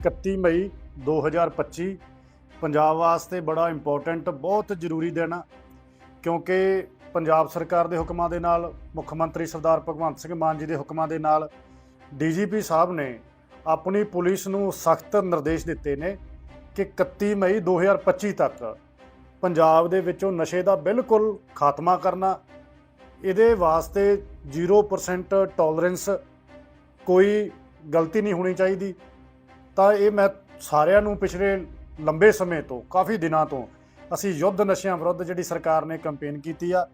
31 ਮਈ 2025 ਪੰਜਾਬ ਵਾਸਤੇ ਬੜਾ ਇੰਪੋਰਟੈਂਟ ਬਹੁਤ ਜ਼ਰੂਰੀ ਦਿਨ ਆ, ਕਿਉਂਕਿ ਪੰਜਾਬ ਸਰਕਾਰ ਦੇ ਹੁਕਮਾਂ ਦੇ ਨਾਲ, ਮੁੱਖ ਮੰਤਰੀ ਸਰਦਾਰ ਭਗਵੰਤ ਸਿੰਘ ਮਾਨ ਜੀ ਦੇ ਹੁਕਮਾਂ ਦੇ ਨਾਲ ਡੀਜੀਪੀ ਸਾਹਿਬ ਨੇ ਆਪਣੀ ਪੁਲਿਸ ਨੂੰ ਸਖਤ ਨਿਰਦੇਸ਼ ਦਿੱਤੇ ਨੇ ਕਿ 31 ਮਈ 2025 ਤੱਕ ਪੰਜਾਬ ਦੇ ਵਿੱਚੋਂ ਨਸ਼ੇ ਦਾ ਬਿਲਕੁਲ ਖਾਤਮਾ ਕਰਨਾ, ਇਹਦੇ ਵਾਸਤੇ 0% ਟੋਲਰੈਂਸ ਕੋਈ ਗਲਤੀ ਨਹੀਂ ਹੋਣੀ ਚਾਹੀਦੀ। ਤਾਂ ਇਹ ਮੈਂ ਸਾਰਿਆਂ ਨੂੰ ਪਿਛਲੇ ਲੰਬੇ ਸਮੇਂ ਤੋਂ, ਕਾਫੀ ਦਿਨਾਂ ਤੋਂ ਅਸੀਂ ਯੁੱਧ ਨਸ਼ਿਆਂ ਵਿਰੁੱਧ ਜਿਹੜੀ ਸਰਕਾਰ ਨੇ ਕੈਂਪੇਨ ਕੀਤੀ ਆ,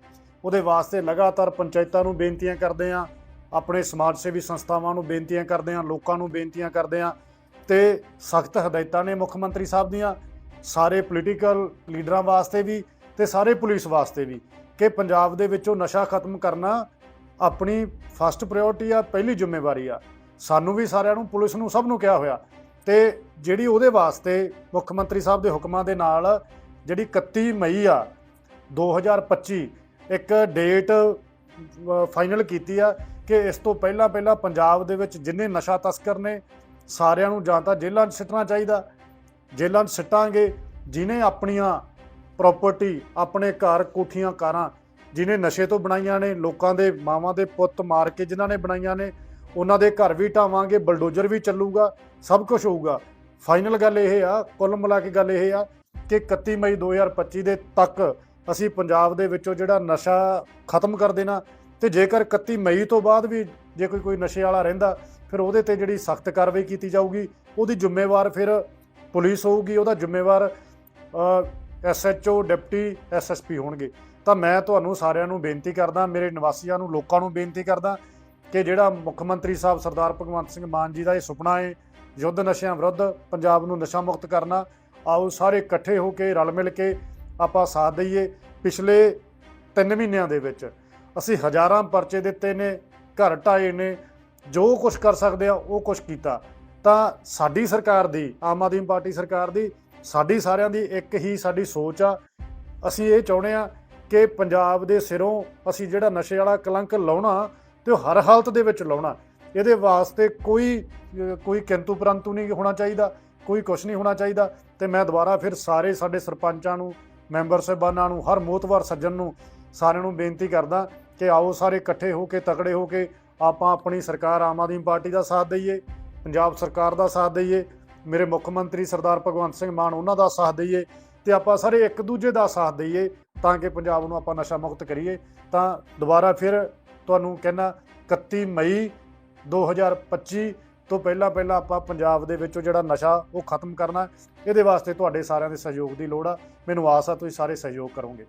ਉਹਦੇ ਵਾਸਤੇ ਲਗਾਤਾਰ ਪੰਚਾਇਤਾਂ ਨੂੰ ਬੇਨਤੀਆਂ ਕਰਦੇ ਆ ਆਪਣੇ ਸਮਾਜ ਸੇਵੀ ਸੰਸਥਾਵਾਂ ਨੂੰ ਬੇਨਤੀਆਂ ਕਰਦੇ ਆ ਲੋਕਾਂ ਨੂੰ ਬੇਨਤੀਆਂ ਕਰਦੇ ਆ ਤੇ ਸਖਤ ਹਦਾਇਤਾਂ ਨੇ ਮੁੱਖ ਮੰਤਰੀ ਸਾਹਿਬ ਦੀਆਂ, ਸਾਰੇ ਪੋਲੀਟੀਕਲ ਲੀਡਰਾਂ ਵਾਸਤੇ ਵੀ ਤੇ ਸਾਰੇ ਪੁਲਿਸ ਵਾਸਤੇ ਵੀ ਕਿ ਪੰਜਾਬ ਦੇ ਵਿੱਚੋਂ ਨਸ਼ਾ ਖਤਮ ਕਰਨਾ ਆਪਣੀ ਫਸਟ ਪ੍ਰਾਇੋਰਟੀ ਆ, ਪਹਿਲੀ ਜ਼ਿੰਮੇਵਾਰੀ ਆ। ਸਾਨੂੰ ਵੀ ਸਾਰਿਆਂ ਨੂੰ, ਪੁਲਿਸ ਨੂੰ ਸਭ ਨੂੰ ਕਿਹਾ ਹੋਇਆ ਤੇ ਜਿਹੜੀ ਉਹਦੇ ਵਾਸਤੇ ਮੁੱਖ ਮੰਤਰੀ ਸਾਹਿਬ ਦੇ ਹੁਕਮਾਂ ਦੇ ਨਾਲ ਜਿਹੜੀ 31 ਮਈ ਆ 2025 ਇੱਕ ਡੇਟ ਫਾਈਨਲ ਕੀਤੀ ਆ ਕਿ ਇਸ ਤੋਂ ਪਹਿਲਾਂ ਪਹਿਲਾਂ ਪੰਜਾਬ ਦੇ ਵਿੱਚ ਜਿੰਨੇ ਨਸ਼ਾ ਤਸਕਰ ਨੇ, ਸਾਰਿਆਂ ਨੂੰ ਜਾਂ ਤਾਂ ਜੇਲ੍ਹਾਂ 'ਚ ਸਿੱਟਣਾ ਚਾਹੀਦਾ। ਜੇਲ੍ਹਾਂ 'ਚ ਸਿੱਟਾਂਗੇ ਜਿਨੇ ਆਪਣੀਆਂ ਪ੍ਰਾਪਰਟੀ ਆਪਣੇ ਘਰ ਕੋਠੀਆਂ ਕਾਰਾਂ, ਜਿਨੇ ਨਸ਼ੇ ਤੋਂ ਬਣਾਈਆਂ ਨੇ, ਲੋਕਾਂ ਦੇ ਮਾਵਾਂ ਦੇ ਪੁੱਤ ਮਾਰ ਕੇ ਜਿਨ੍ਹਾਂ ਨੇ ਬਣਾਈਆਂ ਨੇ ਉਹਨਾਂ ਦੇ ਘਰ ਵੀ ਢਾਵਾਂਗੇ, ਬਲਡੋਜ਼ਰ ਵੀ ਚੱਲੂਗਾ, ਸਭ ਕੁਝ ਹੋਊਗਾ। ਫਾਈਨਲ ਗੱਲ ਇਹ ਆ, ਕੁੱਲ ਮਿਲਾ ਕੇ ਗੱਲ ਇਹ ਆ ਕਿ 31 ਮਈ 2025 ਦੇ ਤੱਕ ਅਸੀਂ ਪੰਜਾਬ ਦੇ ਵਿੱਚੋਂ ਜਿਹੜਾ ਨਸ਼ਾ ਖਤਮ ਕਰ ਦੇਣਾ ਤੇ ਜੇਕਰ 31 ਮਈ ਤੋਂ ਬਾਅਦ ਵੀ ਜੇ ਕੋਈ ਕੋਈ ਨਸ਼ੇ ਵਾਲਾ ਰਹਿੰਦਾ, ਫਿਰ ਉਹਦੇ ਤੇ ਜਿਹੜੀ ਸਖਤ ਕਾਰਵਾਈ ਕੀਤੀ ਜਾਊਗੀ, ਉਹਦੀ ਜ਼ਿੰਮੇਵਾਰ ਫਿਰ ਪੁਲਿਸ ਹੋਊਗੀ, ਉਹਦਾ ਜ਼ਿੰਮੇਵਾਰ ਐਸਐਚਓ ਡਿਪਟੀ ਐਸਐਸਪੀ ਹੋਣਗੇ। ਤਾਂ ਮੈਂ ਤੁਹਾਨੂੰ ਸਾਰਿਆਂ ਨੂੰ ਬੇਨਤੀ ਕਰਦਾ, ਮੇਰੇ ਨਿਵਾਸੀਆਂ ਨੂੰ, ਲੋਕਾਂ ਨੂੰ ਬੇਨਤੀ ਕਰਦਾ ਕਿ ਜਿਹੜਾ ਮੁੱਖ ਮੰਤਰੀ ਸਾਹਿਬ ਸਰਦਾਰ ਭਗਵੰਤ ਸਿੰਘ ਮਾਨ ਜੀ ਦਾ ਇਹ ਸੁਪਨਾ ਹੈ, ਯੁੱਧ ਨਸ਼ਿਆਂ ਵਿਰੁੱਧ ਪੰਜਾਬ ਨੂੰ ਨਸ਼ਾ ਮੁਕਤ ਕਰਨਾ, ਆਓ ਸਾਰੇ ਇਕੱਠੇ ਹੋ ਕੇ ਰਲ ਮਿਲ ਕੇ ਆਪਾਂ ਸਾਥ ਦਈਏ ਪਿਛਲੇ 3 ਮਹੀਨਿਆਂ ਦੇ ਵਿੱਚ। ਅਸੀਂ ਹਜ਼ਾਰਾਂ ਪਰਚੇ ਦਿੱਤੇ ਨੇ, ਘਰ ਢਾਏ ਨੇ, ਜੋ ਕੁਝ ਕਰ ਸਕਦੇ ਆ, ਉਹ ਕੁਝ ਕੀਤਾ। ਤਾਂ ਸਾਡੀ ਸਰਕਾਰ ਦੀ, ਆਮ ਆਦਮੀ ਪਾਰਟੀ ਸਰਕਾਰ ਦੀ, ਸਾਡੀ ਸਾਰਿਆਂ ਦੀ ਇੱਕ ਹੀ ਸਾਡੀ ਸੋਚ ਆ। ਅਸੀਂ ਇਹ ਚਾਹੁੰਦੇ ਆ ਕਿ ਪੰਜਾਬ ਦੇ ਸਿਰੋਂ ਅਸੀਂ ਜਿਹੜਾ ਨਸ਼ੇ ਵਾਲਾ ਕਲੰਕ ਲਾਉਣਾ ਤੇ ਉਹ ਹਰ ਹਾਲਤ ਦੇ ਵਿੱਚ ਲਾਉਣਾ। ਇਹਦੇ ਵਾਸਤੇ ਕੋਈ ਕੋਈ ਕਿੰਤੂ ਪਰੰਤੂ ਨਹੀਂ ਹੋਣਾ ਚਾਹੀਦਾ, ਕੋਈ ਕੁਝ ਨਹੀਂ ਹੋਣਾ ਚਾਹੀਦਾ। ਤੇ ਮੈਂ ਦੁਬਾਰਾ ਫਿਰ ਸਾਰੇ ਸਾਡੇ ਸਰਪੰਚਾਂ ਨੂੰ, ਮੈਂਬਰ ਸਾਹਿਬਾਨਾਂ ਨੂੰ, ਹਰ ਮੋਤਵਾਰ ਸੱਜਣ ਨੂੰ ਸਾਰਿਆਂ ਨੂੰ ਬੇਨਤੀ ਕਰਦਾ ਕਿ ਆਓ ਸਾਰੇ ਇਕੱਠੇ ਹੋ ਕੇ, ਤਕੜੇ ਹੋ ਕੇ ਆਪਾਂ ਆਪਣੀ ਸਰਕਾਰ ਆਮ ਆਦਮੀ ਪਾਰਟੀ ਦਾ ਸਾਥ ਦਈਏ, ਪੰਜਾਬ ਸਰਕਾਰ ਦਾ ਸਾਥ ਦਈਏ, ਮੇਰੇ ਮੁੱਖ ਮੰਤਰੀ ਸਰਦਾਰ ਭਗਵੰਤ ਸਿੰਘ ਮਾਨ ਉਹਨਾਂ ਦਾ ਸਾਥ ਦਈਏ ਤੇ ਆਪਾਂ ਸਾਰੇ ਇੱਕ ਦੂਜੇ ਦਾ ਸਾਥ ਦਈਏ ਤਾਂ ਕਿ ਪੰਜਾਬ ਨੂੰ ਆਪਾਂ ਨਸ਼ਾ ਮੁਕਤ ਕਰੀਏ। ਤਾਂ ਦੁਬਾਰਾ ਫਿਰ ਤੁਹਾਨੂੰ ਕਹਿੰਦਾ 31 ਮਈ 2025 ਤੋਂ ਪਹਿਲਾਂ ਪਹਿਲਾਂ ਆਪਾਂ ਪੰਜਾਬ ਦੇ ਵਿੱਚੋਂ ਜਿਹੜਾ ਨਸ਼ਾ ਉਹ ਖਤਮ ਕਰਨਾ, ਇਹਦੇ ਵਾਸਤੇ ਤੁਹਾਡੇ ਸਾਰਿਆਂ ਦੇ ਸਹਿਯੋਗ ਦੀ ਲੋੜ ਆ। ਮੈਨੂੰ ਆਸ ਆ ਤੁਸੀਂ ਸਾਰੇ ਸਹਿਯੋਗ ਕਰੋਗੇ।